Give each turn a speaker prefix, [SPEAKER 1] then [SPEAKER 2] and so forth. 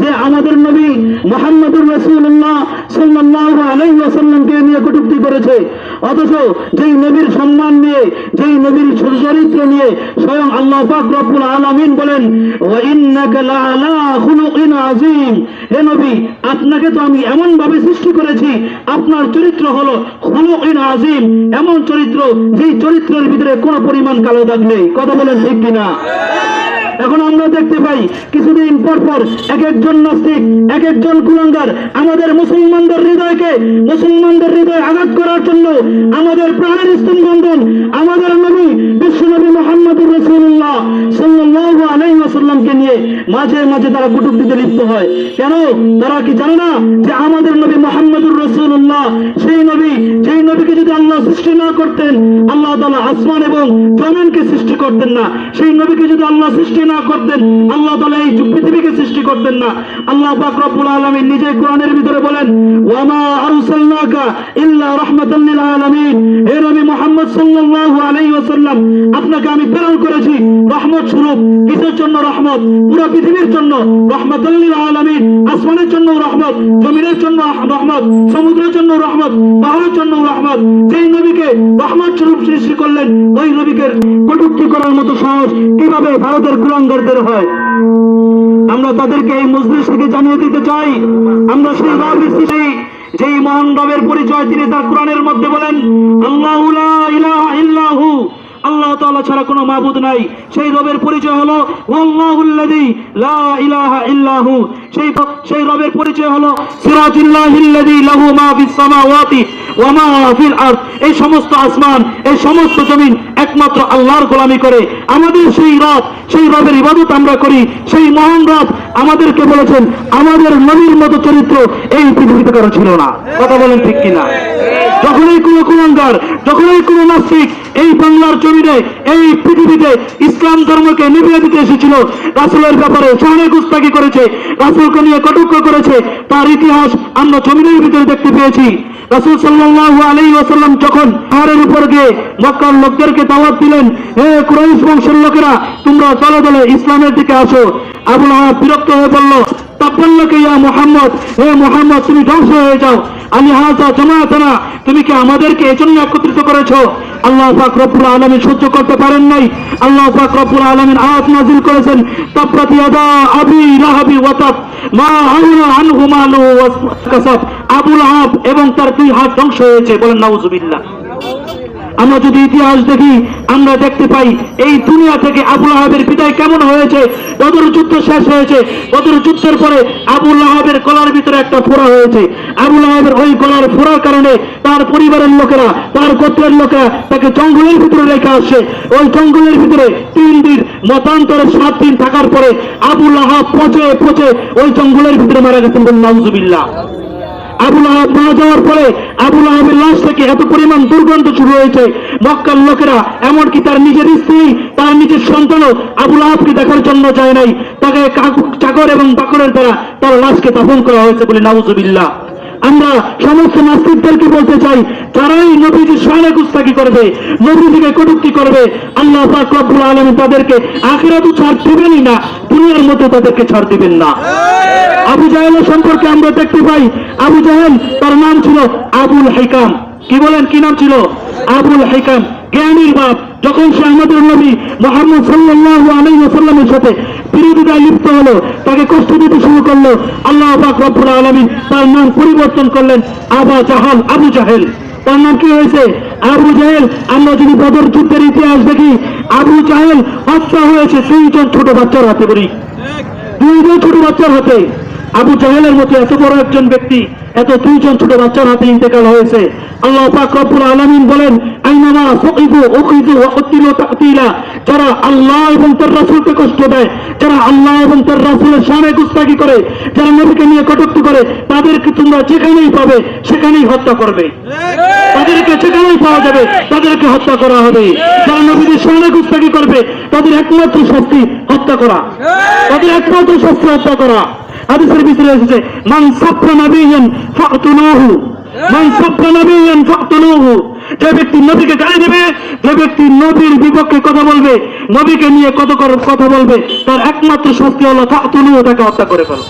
[SPEAKER 1] যে আমাদের নবী মোহাম্মদুর রসুল্লাহ সাল্লাহ আলাইসাল্লামকে নিয়ে কটুক্তি করেছে। অথচ যেই নবীর সম্মান নিয়ে, যেই নবীর চরিত্র নিয়ে স্বয়ং আল্লাহ পাক আলামিন বলেন হে নবী, আপনাকে তো আমি এমন ভাবে সৃষ্টি করেছি, আপনার চরিত্র হলো খুলুকিন আযীম। এমন চরিত্র, যেই চরিত্রের ভিতরে কোনো পরিমাণ কালো দাগ নেই। কথা বলেন ঠিক কিনা? এখন আমরা দেখতে পাই কিছুদিন পর পর এক একজন নাস্তিক, এক একজন কুলঙ্গার আমাদের মুসলমানদের হৃদয়কে মুসলমানদের হৃদয় আঘাত করার জন্য আমাদের প্রাণের স্তম্ভন আমাদের নবী বিশ্বনবী মোহাম্মদুর রসুল্লাহ সাল্লাল্লাহু আলাইহি ওয়াসাল্লামকে নিয়ে মাঝে মাঝে তারা কটূক্তিতে লিপ্ত হয়। কেন? তারা কি জানে না যে আমাদের নবী মোহাম্মদুর রসুল্লাহ সেই নবী, যেই নবীকে যদি আল্লাহ সৃষ্টি না করতেন, আল্লাহ তাআলা আসমান এবং জমিনকে সৃষ্টি করতেন না। সেই নবীকে যদি আল্লাহ সৃষ্টি না করতেন, আল্লাহ তালা এই পৃথিবীকে সৃষ্টি করতেন না। আল্লাহ রব্বুল আলামিন নিজে কোরআনের ভিতরে বলেন ওয়ামা আরসালনাকা ইল্লা রহমতুল্লিল লিল আলামিন। হে নবী মুহাম্মদ আপনাকে আমি প্রেরণ করেছি রহমত স্বরূপ, কিসের জন্য রহমত? পুরো পৃথিবীর জন্য রহমাতাল লিল আলামিন, আসমানের জন্য রহমত, জমিনের জন্য রহমত, সমুদ্রের জন্য রহমত, পাহাড়ের জন্য রহমত। যেই নবীকে রহমত স্বরূপ সৃষ্টি করলেন, ওই নবীকে কটূক্তি করার মতো সাহস কীভাবে ভারতের কুলাঙ্গারদের হয়? আমরা তাদেরকে এই মজলিস থেকে জানিয়ে দিতে চাই। আমরা সেই সেই যেই মহান রবের পরিচয় তিনি তার কোরআনের মধ্যে বলেন, আল্লাহু আল্লাহ তাআলা ছাড়া কোনো মাবুদ নাই। সেই রবের পরিচয় হলো আল্লাহুল্লাযী লা ইলাহা ইল্লাহু। সেই সেই রবের পরিচয় হলো সিরাজুল্লাহিল্লাযী লাহু মা ফিস সামাওয়াতি ওয়া মা ফিল আরদ। এই সমস্ত আসমান, এই সমস্ত জমিন একমাত্র আল্লাহর গোলামি করে। আমাদের সেই রব, সেই রবের ইবাদত আমরা করি, সেই মহান রব আমাদেরকে বলেছেন, আমাদের নবীর মতো চরিত্র এই পৃথিবীতে কারও ছিল না। কথা বলেন ঠিক কিনা? যখনই কোনো কুলঙ্গার, যখনই কোনো নাস্তিক এই বাংলার জমিনে, এই পৃথিবীতে ইসলাম ধর্মকে নিভিয়ে দিতে এসেছিল, রাসুলের ব্যাপারে শাহানে গুস্তাকি করেছে, রাসুলকে নিয়ে কটুক্ষ করেছে, তার ইতিহাস আমরা জমিনের ভিতরে দেখতে পেয়েছি। রাসুল সাল্লাল্লাহু আলাইহি ওয়াসাল্লাম যখন পাহাড়ের উপর গিয়ে মক্কার লোকদেরকে দাওয়াত দিলেন, হে কুরাইশ বংশের লোকেরা, তোমরা চলো দলে ইসলামের দিকে আসো। আবুল আহাব বিরক্ত হয়ে বলল তাব্বাল্লাকে ইয়া মুহাম্মদ? হে মোহাম্মদ, তুমি ধ্বংস হয়ে যাও। আলী হাজা জামায়াতানা, তুমি কি আমাদেরকে এজন্য একত্রিত করেছ? আল্লাহ পাক রব্বুল আলামিন সহ্য করতে পারেন নাই। আল্লাহ পাক রব্বুল আলামিন আয়াত নাযিল করেছেন তাব্বাত ইয়াদা আবি লাহাবি ওয়া তাব মা আগনা আনহু মালু ওয়া কাসাব। আবুল আহাব এবং তার দুই হাত ধ্বংস হয়েছে। বলেন, নাউজুবিল্লাহ। আমরা যদি ইতিহাস দেখি, আমরা দেখতে পাই এই দুনিয়া থেকে আবুল আহাবের বিদায় কেমন হয়েছে? বদর যুদ্ধ শেষ হয়েছে। বদর যুদ্ধের পরে আবুল আহাবের গলার ভিতরে একটা ফোড়া হয়েছে। আবুল আহাবের ওই গলার ফোড়ার কারণে তার পরিবারের লোকেরা, তার গোত্রের লোকেরা তাকে জঙ্গলের ভিতরে রেখে আসছে। ওই জঙ্গলের ভিতরে তিন দিন, মতান্তরে সাত দিন থাকার পরে আবুল আহাব পচে পচে ওই জঙ্গলের ভিতরে মারা গেছেন নাউজুবিল্লাহ। আবুল আহাব মারা যাওয়ার পরে আবুল আহাবের লাশ থেকে এত পরিমাণ দুর্গন্ধ শুরু হয়েছে। মক্কার লোকেরা, এমনকি তার নিজের স্ত্রী, তার নিজের সন্তানও আবুল আহাবকে দেখার জন্য যায় নাই। তাকে চাকর এবং বাকরের দ্বারা তার লাশকে দাফন করা হয়েছে বলে নাউজুবিল্লাহ। আমরা সমস্ত নাস্তিকদেরকে বলতে চাই, যারাই নবীজি সহায় গুস্তাকি করবে, নবীজিকে কটুক্তি করবে, আল্লাহ পাক আলামিন তাদেরকে আখিরাতও ছাড় দিবেনই না, দুনিয়ার মধ্যে তাদেরকে ছাড় দিবেন না। আবু জাহেলের সম্পর্কে আমরা দেখতে পাই, আবু জাহেল তার নাম ছিল আবুল হাইকাম। কি বলেন, কি নাম ছিল? আবুল হাইকাম, জ্ঞানীর বাপ। যখন সে আমাদের নবী মোহাম্মদ সাল্লাল্লাহু আলাইহি ওয়াসাল্লামের সাথে বিরোধিতায় লিপ্ত হলো, তাকে কষ্ট দিতে শুরু করল, আল্লাহ পাক রব্বুল আলামিন তার নাম পরিবর্তন করলেন আবা জাহাল, আবু জাহেল। তার নাম কি হয়েছে? আবু জাহেল, আমরা যদি বদর যুদ্ধের ইতিহাস দেখি, আবু জাহেল হত্যা হয়েছে, দুইজন ছোট বাচ্চার হাতে করি দুইজন ছোট বাচ্চার হাতে। আবু জাহেলের মতো এত বড় একজন ব্যক্তি এত দুইজন ছোট বাচ্চার হাতে ইন্তেকাল হয়েছে। আল্লাহ পাক রব্বুল আলামিন বলেন, আইনামা সুকিফু উখিযু ওয়া কুতিলু তাকতিলা যারা আল্লাহ এবং তার রাসূলকে কষ্ট দেয়, যারা আল্লাহ এবং তার রাসূলের শানে গুস্তাকি করে, যারা নবীকে নিয়ে কটূক্তি করে, তাদেরকে তোমরা যেখানেই পাবে, সেখানেই হত্যা করবে। তাদেরকে যেখানেই পাওয়া যাবে, তাদেরকে হত্যা করা হবে। যারা নবীদের শানে গুস্তাকি করবে, তাদের একমাত্র শাস্তি হত্যা করা। তাদের একমাত্র শাস্তি হত্যা করা। হাদিসের ভিতরে এসেছে মান সাফরা নাবিয়ান ফাকতুলুহু মান নাবিয়ান ফাকতুলুহু যে ব্যক্তি নবীকে গালি দেবে যে ব্যক্তি নবীর বিপক্ষে কথা বলবে নবীকে নিয়ে কত কথা বলবে তার একমাত্র শাস্তি হলো ফাতুলুহু তাকে হত্যা করে ফেলো।